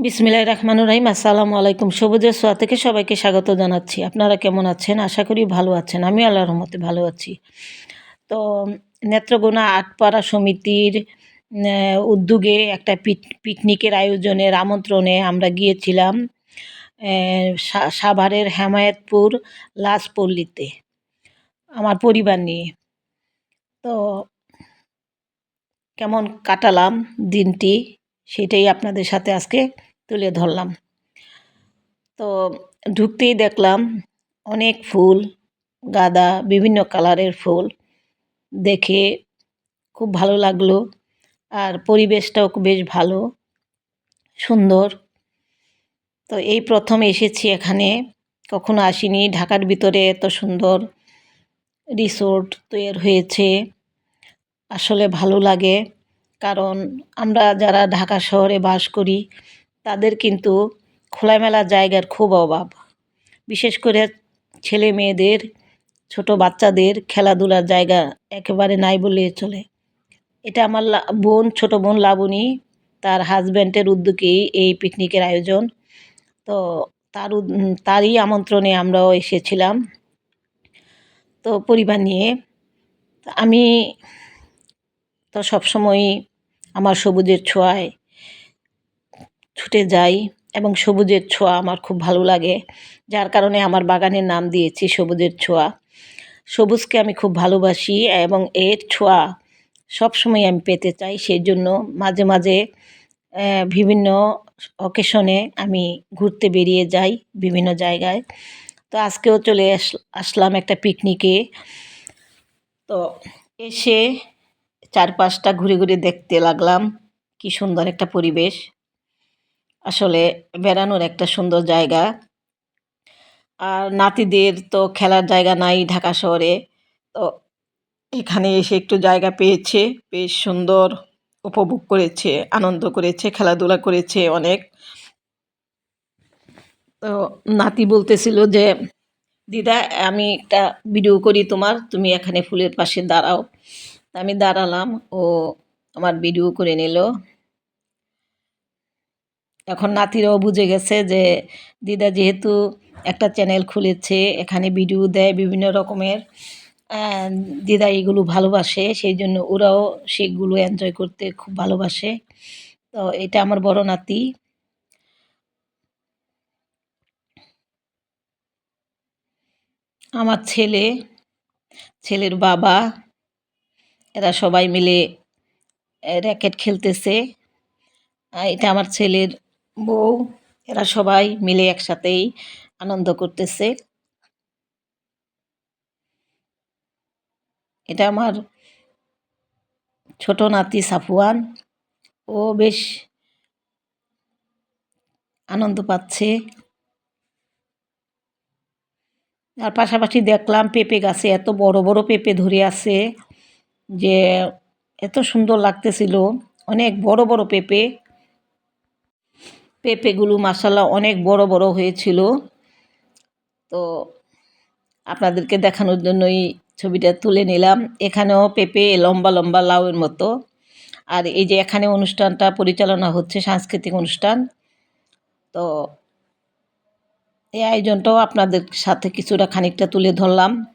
বিসমিল্লাহির রহমানুর রহিম। আসসালামু আলাইকুম। সবুজের সোয়া থেকে সবাইকে স্বাগত জানাচ্ছি। আপনারা কেমন আছেন? আশা করি ভালো আছেন। আমি আল্লাহর রহমতে ভালো আছি। তো, নেত্রকোনা আটপাড়া সমিতির উদ্যোগে একটা পিক- পিকনিকের আয়োজনের আমন্ত্রণে আমরা গিয়েছিলাম সাভারের হেমায়েতপুর লাশপল্লীতে, আমার পরিবার নিয়ে। তো, কেমন কাটালাম দিনটি? সেটাই আপনাদের সাথে আজকে তুলে ধরলাম। তো ঢুকতেই দেখলাম অনেক ফুল, গাঁদা, বিভিন্ন কালারের ফুল। দেখে খুব ভালো লাগল আর পরিবেশটাও বেশ ভালো, সুন্দর। তো এই প্রথম এসেছি এখানে, কখনো আসিনি। ঢাকার ভিতরে এত সুন্দর রিসোর্ট তৈরি হয়েছে, আসলে ভালো লাগে। কারণ আমরা যারা ঢাকা শহরে বাস করি, তাদের কিন্তু খোলামেলা জায়গার খুব অভাব। বিশেষ করে ছেলে মেয়েদের, ছোট বাচ্চাদের খেলাধুলার জায়গা একেবারে নাই বললে চলে। এটা আমার বোন, ছোট বোন লাবণী, তার হাজব্যান্ডের উদ্যোগেই এই পিকনিকের আয়োজন। তো তার তারই আমন্ত্রণে আমরাও এসেছিলাম। তো পরিবার নিয়ে, আমি তো সবসময়ই আমার সবুজের ছোঁয়ায় ছুটে যাই এবং সবুজের ছোঁয়া আমার খুব ভালো লাগে। যার কারণে আমার বাগানের নাম দিয়েছি সবুজের ছোঁয়া। সবুজকে আমি খুব ভালোবাসি এবং এর ছোঁয়া সবসময় আমি পেতে চাই। সেই জন্য মাঝে মাঝে বিভিন্ন অকেশনে আমি ঘুরতে বেরিয়ে যাই বিভিন্ন জায়গায়। তো আজকেও চলে আস- আসলাম একটা পিকনিকে। তো এসে চারপাশটা ঘুরে ঘুরে দেখতে লাগলাম। কি সুন্দর একটা পরিবেশ। আসলে বেড়ানোর একটা সুন্দর জায়গা। আর নাতিদের তো খেলার জায়গা নাই ঢাকা শহরে। তো এখানে এসে একটু জায়গা পেয়েছে। বেশ সুন্দর, উপভোগ করেছে, আনন্দ করেছে, খেলাধুলা করেছে অনেক। তো নাতি বলতেছিল যে, দিদা, আমি একটা ভিডিও করি তোমার। তুমি এখানে ফুলের পাশে দাঁড়াও। আমি দাঁড়ালাম, ও আমার ভিডিও করে নিল। এখন নাতিরাও বুঝে গেছে যে দিদা যেহেতু একটা চ্যানেল খুলেছে, এখানে ভিডিও দেয় বিভিন্ন রকমের দিদা এগুলো ভালোবাসে, সেই জন্য ওরাও সেগুলো এনজয় করতে খুব ভালোবাসে। তো এটা আমার বড় নাতি। আমার ছেলে, ছেলের বাবা। এরা সবাই মিলে র্যাকেট খেলতেছে। এটা আমার ছেলের বউ, এরা সবাই মিলে একসাথেই আনন্দ করতেছে। এটা আমার ছোট নাতি সাফুয়ান ও বেশ আনন্দ পাচ্ছে। আর পাশাপাশি দেখলাম পেঁপে গাছে এত বড় বড় পেঁপে ধরে আছে। যে এত সুন্দর লাগতেছিল। অনেক বড় বড় পেঁপে। পেঁপেগুলো মাসাল্লাহ অনেক বড় বড় হয়েছিল। তো আপনাদেরকে দেখানোর জন্যই ছবিটা তুলে নিলাম। এখানেও পেঁপে লম্বা লম্বা লাউয়ের মতো। আর এই যে এখানে অনুষ্ঠানটা পরিচালনা হচ্ছে, সাংস্কৃতিক অনুষ্ঠান। তো এই আয়োজনটাও আপনাদের সাথে কিছুটা খানিকটা তুলে ধরলাম।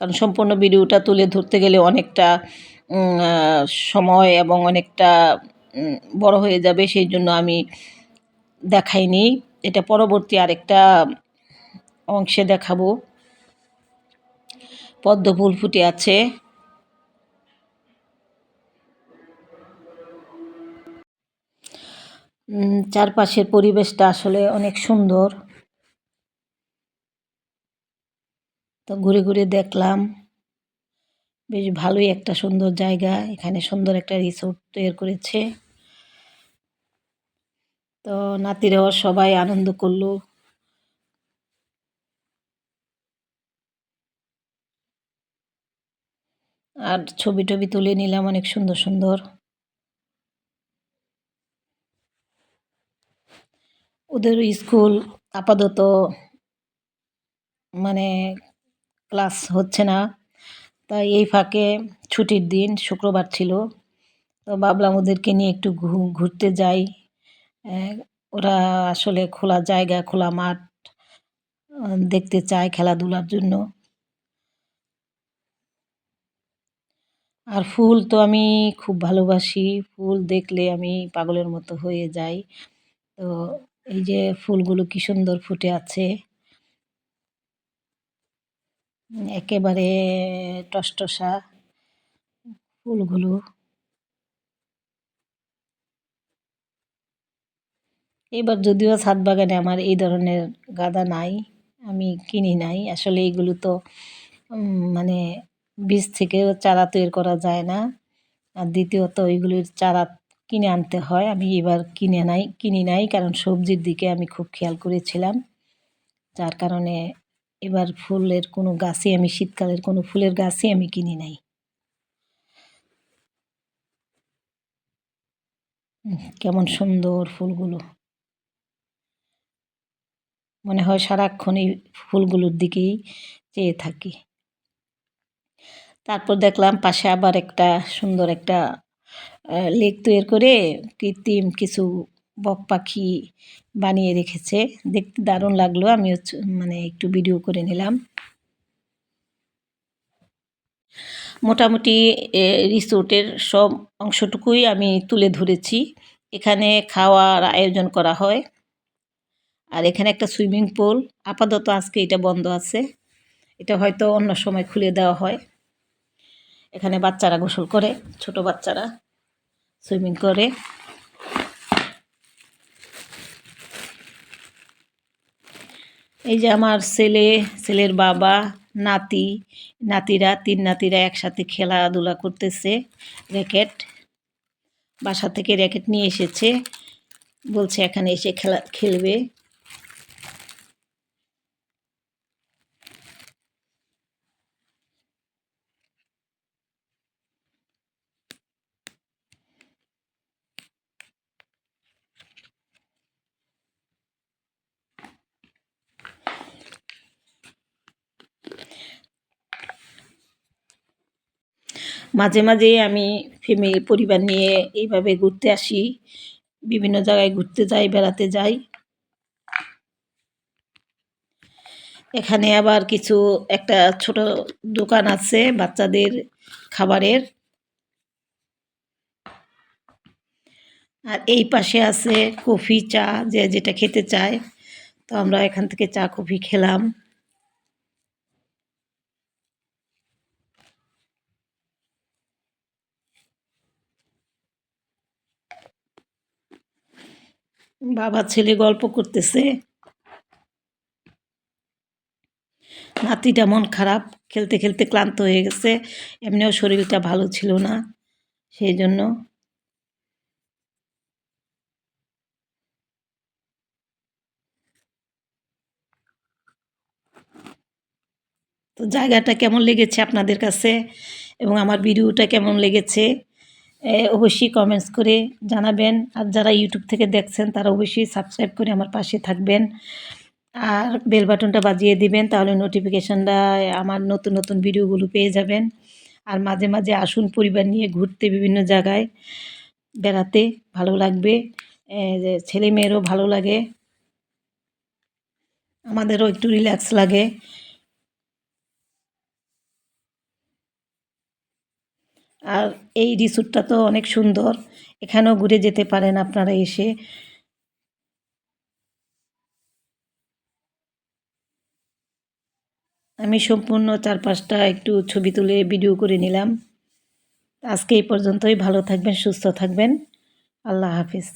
কারণ সম্পূর্ণ ভিডিওটা তুলে ধরতে গেলে অনেকটা সময় এবং অনেকটা বড় হয়ে যাবে, সেই জন্য আমি দেখাইনি। এটা পরবর্তী আরেকটা অংশে দেখাবো। পদ্ম ফুল ফুটে আছে। চারপাশের পরিবেশটা আসলে অনেক সুন্দর। তো ঘুরে ঘুরে দেখলাম। বেশ ভালোই একটা সুন্দর জায়গা। এখানে সুন্দর একটা রিসোর্ট তৈরি করেছে। তো নাতিরাও সবাই আনন্দ করল। আর ছবি টবি তুলে নিলাম অনেক সুন্দর সুন্দর। ওদের স্কুল আপাতত মানে ক্লাস হচ্ছে না। তাই এই ফাঁকে ছুটির দিন, শুক্রবার ছিল। তো ভাবলাম ওদেরকে নিয়ে একটু ঘুরতে যাই। ওরা আসলে খোলা জায়গা, খোলা মাঠ দেখতে চায় খেলাধুলার জন্য। আর ফুল তো আমি খুব ভালোবাসি। ফুল দেখলে আমি পাগলের মতো হয়ে যাই। তো এই যে ফুলগুলো কি সুন্দর ফুটে আছে। একেবারে টসটসা ফুলগুলো। এবার যদিও ছাদ বাগানে আমার এই ধরনের গাঁদা নাই, আমি কিনি নাই। আসলে এইগুলো তো মানে বীজ থেকেও চারা তৈরি করা যায় না। আর দ্বিতীয়ত ওইগুলির চারা কিনে আনতে হয়। আমি এবার কিনে নাই, কিনি নাই, কারণ সবজির দিকে আমি খুব খেয়াল করেছিলাম। যার কারণে এবার ফুলের কোনো গাছই আমি, শীতকালের কোনো ফুলের গাছই আমি কিনি নাই। কেমন সুন্দর ফুলগুলো। মনে হয় সারাক্ষণ এই ফুলগুলোর দিকেই চেয়ে থাকি। তারপর দেখলাম পাশে আবার একটা সুন্দর একটা লেক তৈরি করে কৃত্রিম কিছু বক পাখি বানিয়ে রেখেছে। দেখতে দারুণ লাগল আমি মানে একটু ভিডিও করে নিলাম। মোটামুটি রিসোর্টের সব অংশটুকুই আমি তুলে ধরেছি। এখানে খাওয়ার আয়োজন করা হয়। আর এখানে একটা সুইমিং পুল। আপাতত আজকে এটা বন্ধ আছে। এটা হয়তো অন্য সময় খুলে দেওয়া হয়। এখানে বাচ্চারা গোসল করে, ছোট বাচ্চারা সুইমিং করে। এই যে আমার ছেলে, ছেলের বাবা, নাতি, নাতিরা, তিন নাতিরা একসাথে খেলাধুলা করতেছে, র্যাকেট। বাসা থেকে র্যাকেট নিয়ে এসেছে, বলছে এখানে এসে খেলা, খেলবে। মাঝে মাঝে আমি ফ্যামিলি পরিবার নিয়ে এইভাবে ঘুরতে আসি। বিভিন্ন জায়গায় ঘুরতে যাই, বেড়াতে যাই। এখানে আবার কিছু একটা ছোট দোকান আছে বাচ্চাদের খাবারের। আর এই পাশে আছে কফি, চা, যে যেটা খেতে চায়। তো আমরা এখান থেকে চা, কফি খেলাম। বাবা ছেলে গল্প করতেছে। নাতিটা মন খারাপ, খেলতে খেলতে ক্লান্ত হয়ে গেছে, এমনিও শরীরটা ভালো ছিল না, সেই জন্য তো জায়গাটা কেমন লেগেছে আপনাদের কাছে? এবং আমার ভিডিওটা কেমন লেগেছে? অবশ্যই কমেন্টস করে জানাবেন। আর যারা ইউটিউব থেকে দেখছেন, তারা অবশ্যই সাবস্ক্রাইব করে আমার পাশে থাকবেন। আর বেল বাটনটা বাজিয়ে দিবেন, তাহলে নোটিফিকেশানটা আমার নতুন নতুন ভিডিওগুলো পেয়ে যাবেন। আর মাঝে মাঝে আসুন পরিবার নিয়ে ঘুরতে বিভিন্ন জায়গায় বেড়াতে, ভালো লাগবে। ছেলে মেয়েরও ভালো লাগে। আমাদেরও একটু রিল্যাক্স লাগে। আর এই রিসোর্টটা তো অনেক সুন্দর। এখানেও ঘুরে যেতে পারেন আপনারা এসে। আমি সম্পূর্ণ চারপাশটা একটু ছবি তুলে ভিডিও করে নিলাম। আজকে এই পর্যন্তই। ভালো থাকবেন, সুস্থ থাকবেন। আল্লাহ হাফিজ।